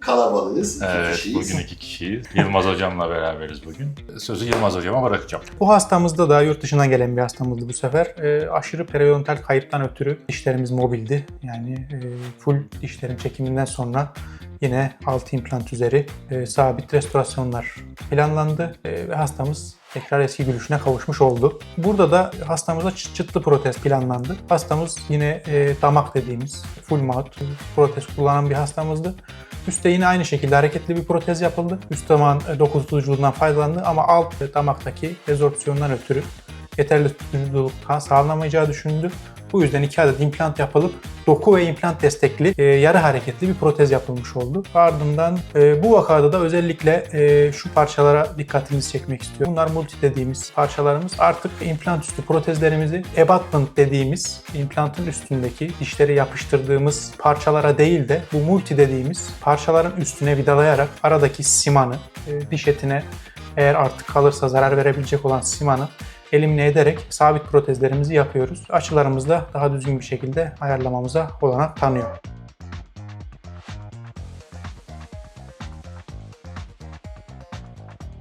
kalabalığız. iki Evet, kişiyiz. bugün iki kişiyiz. Yılmaz hocamla beraberiz bugün. Sözü Yılmaz hocama bırakacağım. Bu hastamızda da yurt dışından gelen bir hastamızdı bu sefer. E, aşırı periodontal kayıptan ötürü dişlerimiz mobildi. Yani e, full dişlerin çekiminden sonra yine altı implant üzeri e, sabit restorasyonlar planlandı e, ve hastamız tekrar eski gülüşüne kavuşmuş oldu. Burada da hastamıza çıt çıtlı protez planlandı. Hastamız yine e, damak dediğimiz full mouth protez kullanan bir hastamızdı. Üstte yine aynı şekilde hareketli bir protez yapıldı. Üst damağın e, doku tutuculuğundan faydalandı ama alt damaktaki rezorpsiyondan ötürü yeterli tutuculuk sağlanamayacağı düşünüldü. Bu yüzden iki adet implant yapılıp doku ve implant destekli e, yarı hareketli bir protez yapılmış oldu. Ardından e, bu vakada da özellikle e, şu parçalara dikkatinizi çekmek istiyorum. Bunlar multi dediğimiz parçalarımız. Artık implant üstü protezlerimizi abutment dediğimiz implantın üstündeki dişleri yapıştırdığımız parçalara değil de bu multi dediğimiz parçaların üstüne vidalayarak aradaki simanı, e, diş etine eğer artık kalırsa zarar verebilecek olan simanı elimine ederek sabit protezlerimizi yapıyoruz. Açılarımızı da daha düzgün bir şekilde ayarlamamıza olanak tanıyor.